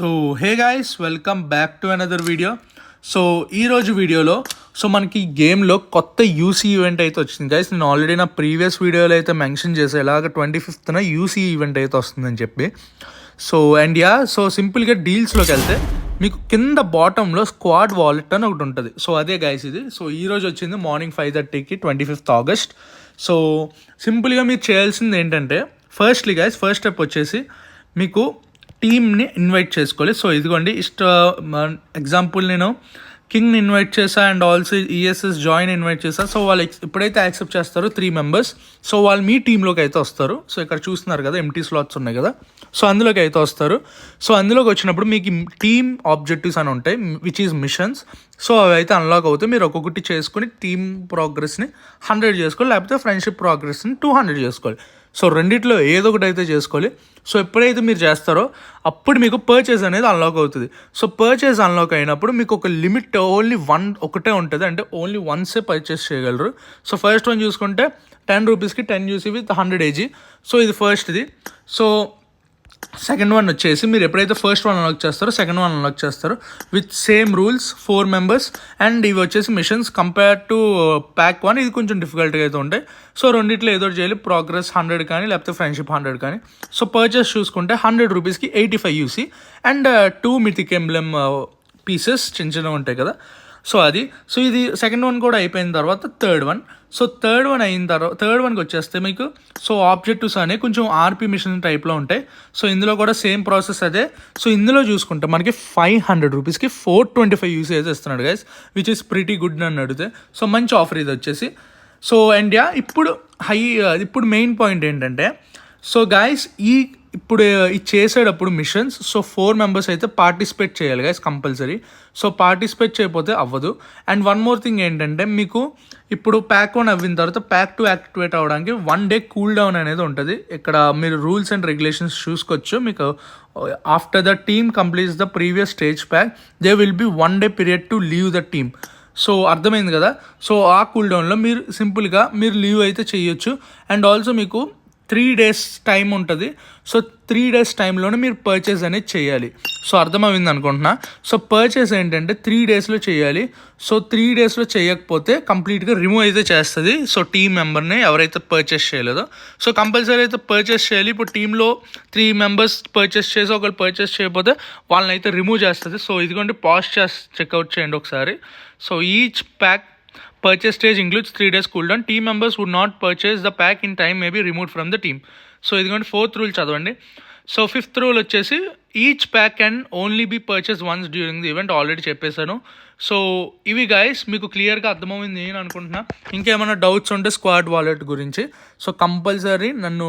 So hey guys welcome back to another video so ఈరోజు వీడియోలో so మనకి గేమ్లో కొత్త యూసీ ఈవెంట్ అయితే వచ్చింది. గైస్ నేను ఆల్రెడీ నా ప్రీవియస్ వీడియోలో అయితే మెన్షన్ చేసే ఇలాగ ట్వంటీ ఫిఫ్త్న యూసీ ఈవెంట్ అయితే వస్తుందని చెప్పి. సో అండ్ యా సో సింపుల్గా డీల్స్లోకి వెళ్తే మీకు కింద బాటంలో స్క్వాడ్ వాలెట్ అని ఒకటి ఉంటుంది. సో అదే గైస్ ఇది. సో ఈ రోజు వచ్చింది మార్నింగ్ ఫైవ్ థర్టీకి ట్వంటీ ఫిఫ్త్ ఆగస్ట్ సో సింపుల్గా మీరు చేయాల్సింది ఏంటంటే ఫస్ట్లీ గైస్ ఫస్ట్ స్టెప్ వచ్చేసి మీకు టీమ్ని ఇన్వైట్ చేసుకోవాలి. సో ఇదిగోండి ఇష్ట ఎగ్జాంపుల్ నేను కింగ్ని ఇన్వైట్ చేసా and also ESS join invite చేసా సో వాళ్ళు ఇప్పుడైతే ఎప్పుడైతే యాక్సెప్ట్ చేస్తారో త్రీ మెంబర్స్. సో వాళ్ళు మీ టీంలోకి అయితే వస్తారు. సో ఇక్కడ చూస్తున్నారు కదా ఎంటీ స్లాట్స్ ఉన్నాయి కదా. సో అందులోకి అయితే వస్తారు. సో అందులోకి వచ్చినప్పుడు మీకు టీమ్ ఆబ్జెక్టివ్స్ అని ఉంటాయి విచ్ ఈజ్ మిషన్స్ సో అవి అయితే అన్లాక్ అవుతాయి మీరు ఒక్కొక్కటి చేసుకుని టీమ్ ప్రోగ్రెస్ని హండ్రెడ్ చేసుకోవాలి. లేకపోతే ఫ్రెండ్షిప్ ప్రోగ్రెస్ని టూ హండ్రెడ్ చేసుకోవాలి. సో రెండిట్లో ఏదో ఒకటి అయితే చేసుకోవాలి. సో ఎప్పుడైతే మీరు చేస్తారో అప్పుడు మీకు పర్చేస్ అనేది అన్లాక్ అవుతుంది. సో పర్చేస్ అన్లాక్ అయినప్పుడు మీకు ఒక లిమిట్ ఓన్లీ వన్ ఒకటే ఉంటుంది. అంటే ఓన్లీ వన్సే పర్చేస్ చేయగలరు. సో ఫస్ట్ వన్ చూసుకుంటే టెన్ రూపీస్కి ten UC with hundred AG so ఇది ఫస్ట్ది సో సెకండ్ వన్ వచ్చేసి మీరు ఎప్పుడైతే ఫస్ట్ వన్ అన్లాక్ చేస్తారో సెకండ్ వన్ అన్లాక్ చేస్తారో with same rules four members and ఇవి వచ్చేసి missions compare to pack one ఇది కొంచెం డిఫికల్ట్గా అయితే ఉంటాయి. సో రెండిట్లో ఏదో చేయాలి ప్రోగ్రెస్ హండ్రెడ్ కానీ లేకపోతే ఫ్రెండ్షిప్ హండ్రెడ్ కానీ. సో పర్చేస్ చూసుకుంటే హండ్రెడ్ రూపీస్కి eighty five UC and two mythic emblem pieces చిన్న చిన్నవి ఉంటాయి కదా. సో అది. సో ఇది సెకండ్ వన్ కూడా అయిపోయిన తర్వాత third one so third one అయిన తర్వాత థర్డ్ వన్కి వచ్చేస్తే మీకు సో ఆబ్జెక్టివ్స్ అనేవి కొంచెం ఆర్పీ మిషన్ టైప్లో ఉంటాయి. సో ఇందులో కూడా సేమ్ ప్రాసెస్ అదే. సో ఇందులో చూసుకుంటే మనకి ఫైవ్ హండ్రెడ్ రూపీస్కి ఫోర్ ట్వంటీ ఫైవ్ యూసేజ్ ఇస్తున్నాడు guys which is pretty good అని అడిగితే. సో మంచి ఆఫర్ ఇది వచ్చేసి. సో అండ్ యా ఇప్పుడు హై ఇప్పుడు మెయిన్ పాయింట్ ఏంటంటే సో గాయస్ ఈ ఇప్పుడు ఇది చేసేటప్పుడు మిషన్స్ సో ఫోర్ మెంబర్స్ అయితే పార్టిసిపేట్ చేయాలి గైస్ కంపల్సరీ సో పార్టిసిపేట్ చేయకపోతే అవ్వదు. అండ్ వన్ మోర్ థింగ్ ఏంటంటే మీకు ఇప్పుడు ప్యాక్ వన్ అవ్విన తర్వాత ప్యాక్ టూ యాక్టివేట్ అవ్వడానికి వన్ డే కూల్ డౌన్ అనేది ఉంటుంది. ఇక్కడ మీరు రూల్స్ అండ్ రెగ్యులేషన్స్ చూసుకోవచ్చు. మీకు after the team completes the previous stage pack they will be one day period to leave the team so అర్థమైంది కదా? సో ఆ కూల్ డౌన్లో మీరు సింపుల్గా మీరు లీవ్ అయితే చేయొచ్చు. అండ్ ఆల్సో మీకు త్రీ డేస్ టైం ఉంటుంది. సో త్రీ డేస్ టైంలోనే మీరు పర్చేస్ అనేది చేయాలి. సో అర్థమైంది అనుకుంటున్నా? సో పర్చేస్ ఏంటంటే త్రీ డేస్లో చేయాలి. సో త్రీ డేస్లో చేయకపోతే కంప్లీట్గా రిమూవ్ అయితే చేస్తుంది. సో టీం మెంబర్ని ఎవరైతే పర్చేస్ చేయలేదో. సో కంపల్సరీ అయితే పర్చేస్ చేయాలి. ఇప్పుడు టీంలో త్రీ మెంబర్స్ పర్చేస్ చేసి ఒకరు పర్చేస్ చేయకపోతే వాళ్ళని అయితే రిమూవ్ చేస్తుంది. సో ఇదిగోండి పాస్ట్ చేసి చెక్అవుట్ చేయండి ఒకసారి. So each pack purchase stage includes three days cooldown. Team members would not purchase the pack in time may be removed from the team. So ఇదిగోండి ఫోర్త్ రూల్ చదవండి so fifth rule వచ్చేసి each pack can only be purchase once during the event already చెప్పేశాను so ఇవి guys మీకు క్లియర్గా అర్థమైంది నేను అనుకుంటున్నా ఇంకేమైనా డౌట్స్ ఉంటే స్క్వాడ్ వాలెట్ గురించి సో కంపల్సరీ నన్ను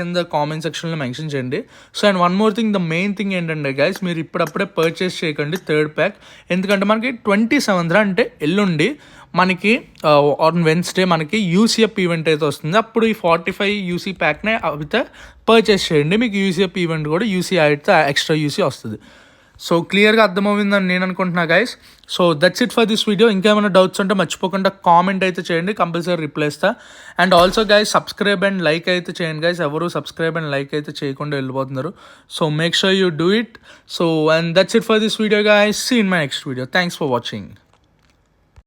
కింద కామెంట్ సెక్షన్లో మెన్షన్ చేయండి. So and one more thing the main thing ఏంటంటే గైస్ మీరు ఇప్పుడప్పుడే పర్చేస్ చేయకండి థర్డ్ ప్యాక్ ఎందుకంటే మనకి ట్వంటీ సెవెంత్ అంటే ఎల్లుండి మనకి uh, ఆన్ వెన్స్డే మనకి యూసీఎఫ్ ఈవెంట్ అయితే వస్తుంది. అప్పుడు ఈ ఫార్టీ ఫైవ్ యూసీ ప్యాక్నే అయితే పర్చేస్ చేయండి. మీకు యూసీఎఫ్ ఈవెంట్ కూడా యూసీ అయితే ఎక్స్ట్రా యూసీ వస్తుంది. సో క్లియర్గా అర్థమవుతుందని నేను అనుకుంటున్నా guys so that's it for this video ఇంకేమైనా డౌట్స్ ఉంటే మర్చిపోకుండా కామెంట్ అయితే చేయండి. కంపల్సరీ రిప్లై ఇస్తా. And also guys subscribe and like అయితే చేయండి గైస్ ఎవరు సబ్స్క్రైబ్ అండ్ లైక్ అయితే చేయకుండా వెళ్ళిపోతున్నారు. So make sure you do it so and that's it for this video guys see in my next video thanks for watching